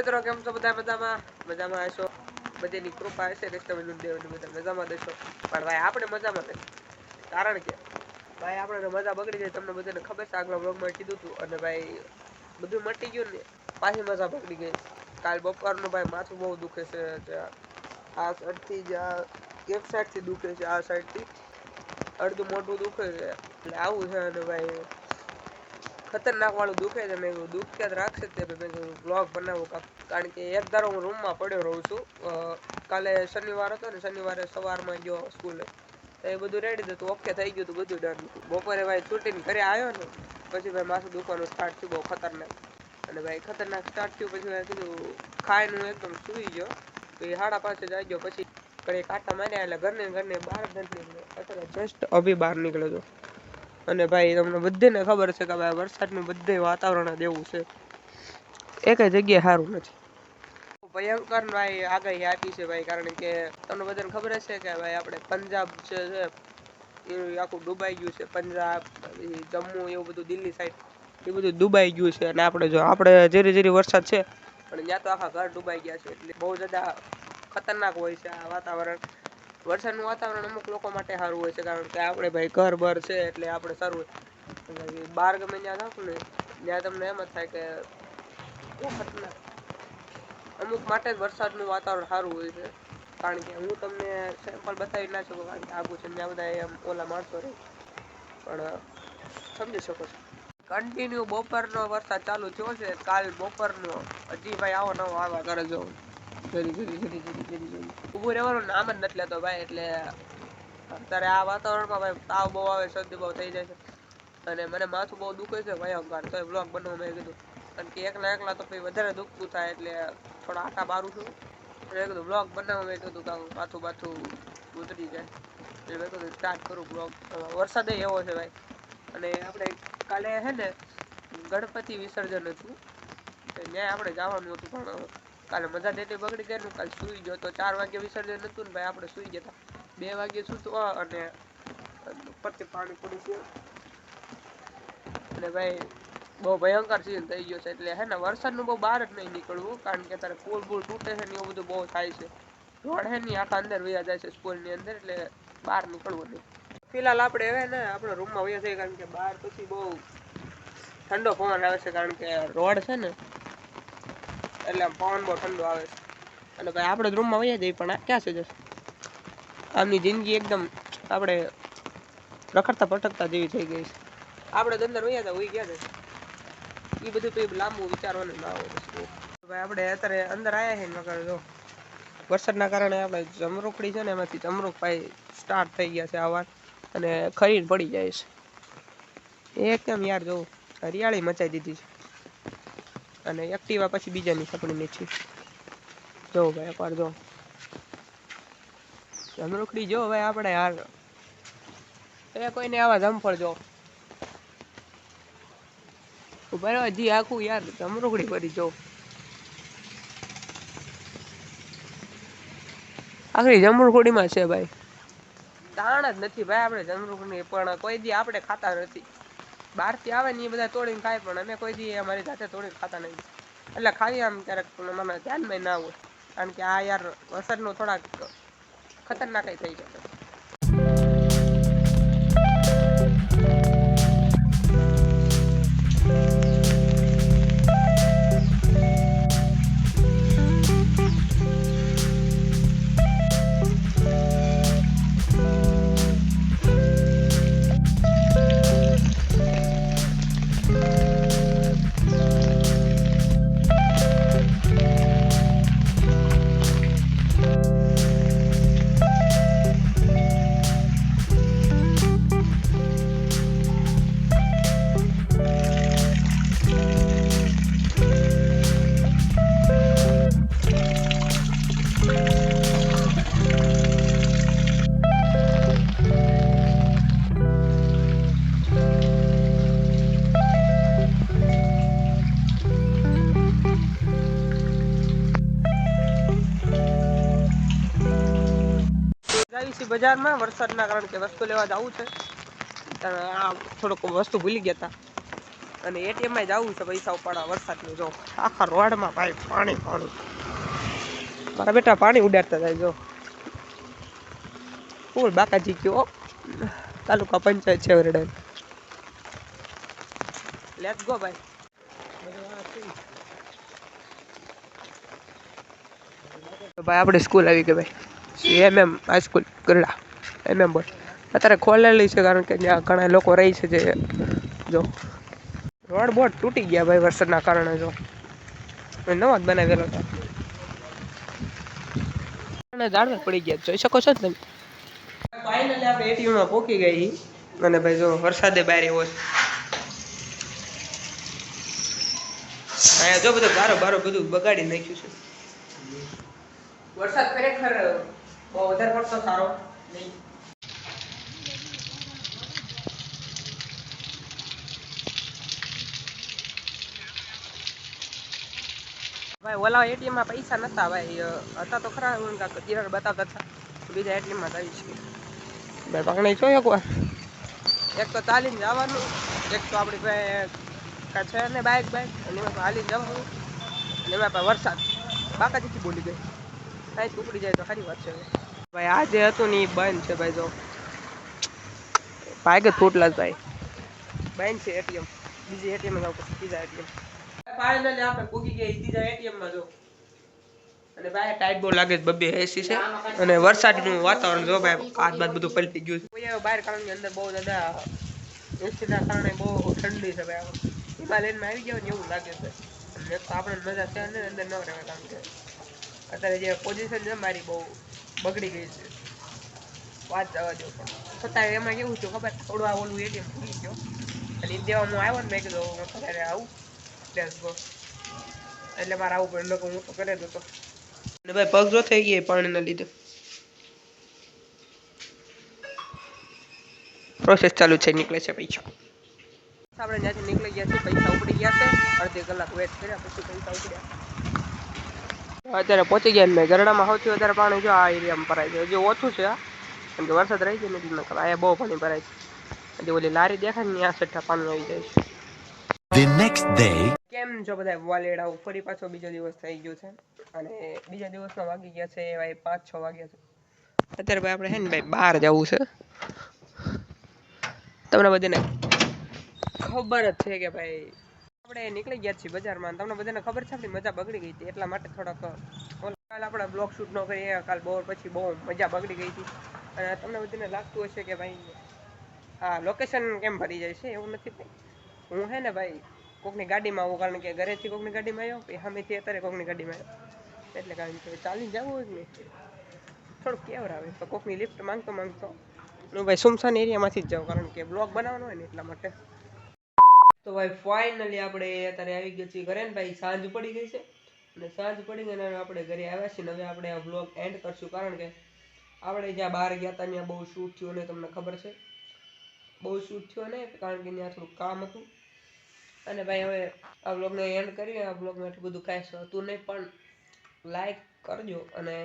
મિત્રો, કેમ છો બધા મજામાં? મજામાં હશો? બધીની કૃપા હશે કૃષ્ણ દેવની બધા મજામાં દેશો. પણ ભાઈ, આપણે મજામાં નથી કારણ કે ભાઈ, આપણે મજા બગડી જાય તમને બધાને ખબર છે, આગલા બ્લોગમાં કીધું હતું. અને ભાઈ, બધું મટી ગયું ને, પાછી મજા બગડી ગઈ. કાલ બપોરનું ભાઈ માથું બહુ દુખે છે. આ સાઈડથી જ, આ એક સાઈડથી દુખે છે, આ સાઈડથી અડધું મોટું દુખે છે. એટલે આવું છે અને ભાઈ ખતરનાક વાળું દુખે છે. મેં કીધું, દુખ ક્યાં રાખશે તે. મેં કીધું બ્લોગ બનાવું. કારણ કે એક ધારો હું રૂમમાં પડ્યો રહું છું. કાલે શનિવાર હતો ને, શનિવારે સવારમાં ગયો સ્કૂલે તો એ બધું રેડી હતું ઓકે થઈ ગયું હતું બધું ડન બપોરે ભાઈ છૂટીને ઘરે આવ્યો ને, પછી ભાઈ માથું દુખવાનું સ્ટાર્ટ થયું, બહુ ખતરનાક. અને ભાઈ ખતરનાક સ્ટાર્ટ થયું, પછી મેં કીધું, ખાઈને હું એકદમ સૂઈ ગયો. તો એ હાડા પાસે જ આવી ગયો. પછી ઘરે કાંટા માર્યા એટલે ઘરને ઘરને બહાર નથી અત્યારે જસ્ટ અભી બહાર નીકળ્યો હતો. અને ભાઈ, તમને બધાને ખબર છે કે ભાઈ, વરસાદનું બધે વાતાવરણ જ છે. એક જગ્યાએ સારું નથી. ભયંકર ભાઈ આગાહી આપી છે ભાઈ, કારણ કે તમને બધાને ખબર હશે કે ભાઈ, આપણે પંજાબ છે છે, એ આખું ડૂબાઈ ગયું છે. પંજાબ જમ્મુ, એવું બધું દિલ્હી સાઈડ એ બધું ડૂબાઈ ગયું છે. અને આપણે જો, આપણે ઝીરી ઝીરી વરસાદ છે, પણ ત્યાં તો આખા ઘર ડૂબાઈ ગયા છે. એટલે બહુ જ્યાદા ખતરનાક હોય છે આ વાતાવરણ. વરસાદનું વાતાવરણ અમુક લોકો માટે સારું હોય છે, કારણ કે આપણે ભાઈ ઘર બર છે એટલે આપણે સારું હોય. બહાર ગમે ત્યાં થાવ ને, ત્યાં તમને એમ જ થાય કે અમુક માટે જ વરસાદનું વાતાવરણ સારું હોય છે. કારણ કે હું તમને સેમ્પલ બતાવી ના શકું, કારણ કે આગું છે ત્યાં બધા એમ ઓલા માણસો રહે. પણ સમજી શકો છો. કન્ટિન્યુ બપોરનો વરસાદ ચાલુ થયો છે, કાલ બપોરનો. હજી ભાઈ આવો નવો આવા કરે જો જરી જરી જરી જરી રહેવાનું નામ નથી લેતો ભાઈ, એટલે અત્યારે આ વાતાવરણમાં ભાઈ તાવ બહુ આવે, શરદી બહુ થઈ જાય છે. અને મને માથું બહુ દુખે છે ભયંકર તો બ્લોગ બનાવવા મેં કીધું. કારણ કે એકલા એકલા તો વધારે દુખતું થાય, એટલે થોડા આટા મારું છું. એટલે કીધું બ્લોગ બનાવવા, મેં કીધું કે આવું માથું ઉતરી જાય. એટલે મેં કીધું કરું બ્લોગ વરસાદ એવો છે ભાઈ. અને આપણે કાલે હે ને ગણપતિ વિસર્જન હતું. ત્યાં આપણે જવાનું હતું પણ કાલે મજા ડેટી બગડી ગઈ ને કાલે સૂઈ ગયો તો ચાર વાગે વિસર્જન હતું ને ભાઈ આપણે સૂઈ ગયા બે વાગે સૂતો અને ઉપરથી પાણી પડી ગયું. અને ભાઈ બહુ ભયંકર સીન થઈ ગયો છે એટલે હે ને વરસાદનું બહુ બહાર જ નહીં નીકળવું કારણ કે અત્યારે પુલ પુલ તૂટે છે ને એવું બધું બહુ થાય છે. રોડ હે ને આખા અંદર વયા જાય છે સ્કૂલની અંદર એટલે બહાર નીકળવું નહીં. ફિલહાલ આપણે હવે ને આપણે રૂમમાં વયા જઈએ કારણ કે બહાર પછી બહુ ઠંડો પવન આવે છે કારણ કે રોડ છે ને એટલે આમ પવન બહુ ઠંડો આવે છે. અને ભાઈ આપણે રૂમમાં વહી જઈએ પણ ક્યાં છે જશે આમની જિંદગી એકદમ આપણે રખડતા ભટકતા જેવી થઈ ગઈ છે. આપણે અંદર વહી હતા ઉઈ ગયા છે. એ બધું તો લાંબુ વિચારવાનું ના હોય ભાઈ આપણે અત્યારે અંદર આવ્યા છે નકર જો. વરસાદના કારણે આપણે જમરૂખડી છે ને એમાંથી જમરૂખ ભાઈ સ્ટાર્ટ થઈ ગયા છે આવા અને ખરીડ પડી જાય છે. એકદમ યાર જો, હરિયાળી મચાઈ દીધી છે. અને એક્ટિવા પછી બીજાની સપડી છે જો ભાઈ એકવાર જો. જમરૂખડી જો ભાઈ, આપણે હાલ. એ કોઈને આવા જમફળ જો. બરાબર હજી આખું યાર જમરૂખડી ભરી જો. આખરી જમરૂખડીમાં છે ભાઈ. તાણ જ નથી ભાઈ, આપણે જમરૂખડી પણ કોઈ દી આપણે ખાતા નથી. બહારથી આવે ને એ બધા તોડીને ખાય, પણ અમે કોઈ દી અમારી જાતે તોડીને ખાતા નથી એટલે ખાઈએ આમ ક્યારેક, પણ અમારા ધ્યાનમાં ના હોય. કારણ કે આ યાર વરસાદનું થોડાક ખતરનાક થઈ જાય છે બજારમાં વરસાદના કારણે કે વસ્તુ લેવા જવું છે. આ થોડુંક વસ્તુ ભૂલી ગયા હતા અને એટીએમમાં જવું છે પૈસા ઉપાડવા વરસાદનું, જો. આખા રોડમાં ભાઈ પાણી પાણી. મારા બેટા પાણી ઉડાડતા જાય, જો. ફૂલ બાકાજી કયો તાલુકા પંચાયત છે વરડે. લેટ્સ ગો ભાઈ. ભાઈ, આપણે સ્કૂલ આવી ગઈ ભાઈ. એમ એમ હાઈસ્કૂલ ગરડા. એમએમ એમ બોલ. અત્યારે ખોલેલી છે કારણ કે ત્યાં ઘણા લોકો રહી છે જે, જો. રોડ બોર્ડ તૂટી ગયા ભાઈ વરસાદના કારણે, જો. નવા જ બનાવેલો હતો. અને પડી ગયા. જોઈ શકો છો ને તમે? ફાઇનલી આપણે એટીયુમાં પોકી ગઈ. અને ભાઈ જો વરસાદે બહાર એવો છે. અહીંયા જો બધું બારો બારો બધું બગાડી નાખ્યું છે. વરસાદ ખરેખર બહુ વધારે પડતો સારો. નહીં. ભાઈ ઓલા એટીએમમાં પૈસા નતા ભાઈ હતા તો ખરા હું કાંક તિરાડ બતાવતા હતા. બીજા એટીએમમાં જઈશ આવી છે. ભાઈ પાણી જોઈ એકવાર એક તો ચાલીને જવાનું એક તો આપણી પાસે કાં છે ને બાઇક બાઇક અને એમાં તો હાલીને જવાનું. અને એમાં પાસે વરસાદ. બાકાજીથી બોલી ગઈ. કાંઈ ઉપડી જાય તો સારી વાત છે. ભાઈ, આ હતું ને બંધ છે ભાઈ જો. ભાઈ કે ફૂટલા ભાઈ બંધ છે એટીએમ. બીજી એટીએમમાં જાવ બીજા એટીએમ. ફાઇનલી આપણે પૂગી ગયા બીજા એટીએમમાં જો. અને ભાઈ, ટાઈટ બહુ લાગે છે, બબ્બે એસી છે. અને વરસાદનું વાતાવરણ જો ભાઈ, આજ બાદ બધું પલટી ગયું છે. બહાર કારણની અંદર બહુ દાદા એસીના કારણે બહુ ઠંડી છે ભાઈ. હિમાલયનમાં આવી ગયા ને એવું લાગે છે. આપણે મજા છે અંદર ન રહેવા કારણ કે અત્યારે જે પોઝિશન છે મારી બહુ બગડી ગઈ છે. વાત જવા દો પણ. છતાં એમાં કેવું છે ખબર? થોડું આ ઓલું એટીએમ ભૂલી ગયો. અને ઇન્ડિયામાં હું આવ્યો ને મેં કીધું હું અત્યારે આવું. લેટ્સ ગો એટલે મારે આવું પણ લોકો હું તો કરે હતો. અને ભાઈ પગ જો થઈ ગઈ પાણીના લીધે. પ્રોસેસ ચાલુ છે, નીકળે છે પૈસા. આપણે જ્યાંથી નીકળી ગયા છે પૈસા ઉપડી ગયા છે. અડધી કલાક વેટ કર્યા, પછી પૈસા ઉપડ્યા. અત્યારે પહોંચી ગયા મેં ગરડામાં સૌથી વધારે પાણી જો આ એરિયામાં ભરાય છે હજી ઓછું છે કેમ કે વરસાદ રહી ગયો નથી નકર અહીંયા બહુ પાણી ભરાય છે. હજી ઓલી લારી દેખાય ને આ સઠ્ઠા પાણી આવી જાય છે. The next day. કેમ છો બધા વાલેડા ફરી પાછો બીજો દિવસ થઈ ગયો છે. અને બીજા દિવસમાં વાગી ગયા છે ભાઈ પાંચ છ વાગ્યા છે. અત્યારે ભાઈ આપણે હે ને ભાઈ બહાર જવું છે. તમને બધાને ખબર જ છે કે ભાઈ આપણે નીકળી ગયા છીએ બજારમાં. તમને બધાને ખબર છે, આપણી મજા બગડી ગઈ હતી. એટલા માટે થોડાક, ઓલા કાલ આપણે બ્લોગ શૂટ ન કરીએ કાલ બહુ પછી બહુ મજા બગડી ગઈ હતી. અને તમને બધાને લાગતું હશે કે ભાઈ, આ લોકેશન કેમ ભરી જાય છે, એવું નથી ભાઈ હું હે ને ભાઈ, કોકની ગાડીમાં આવું, કારણ કે ઘરેથી કોકની ગાડીમાં આવ્યો, પછી સામેથી અત્યારે કોકની ગાડીમાં આવ્યો. એટલે કારણ કે ચાલીને જવું હોય ને થોડુંક કેવર આવે તો કોકની લિફ્ટ માંગતો માંગતો હું ભાઈ, સુમસાન એરિયામાંથી જ જાઉં, કારણ કે બ્લોગ બનાવવાનો હોય ને એટલા માટે. તો ભાઈ ફાઇનલી આપણે અત્યારે આવી ગયો છીએ ઘરે ને ભાઈ સાંજ પડી ગઈ છે. અને સાંજ પડી ગઈ અને આપણે ઘરે આવ્યા છીએ હવે આપણે આ બ્લોગ એન્ડ કરશું. કારણ કે આપણે જ્યાં બહાર ગયા હતા ત્યાં બહુ શૂટ થયું ને તમને ખબર છે. બહુ શૂટ થયો ને કારણ કે ત્યાં થોડું કામ હતું. અને ભાઈ હવે આ બ્લોગને એન્ડ કરીએ. આ બ્લોગમાં એટલું બધું કાંઈ હતું નહીં, પણ લાઈક કરજો અને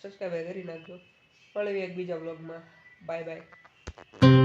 સબસ્ક્રાઈબ કરી નાખજો. મળીએ એક બીજા બ્લોગમાં બાય બાય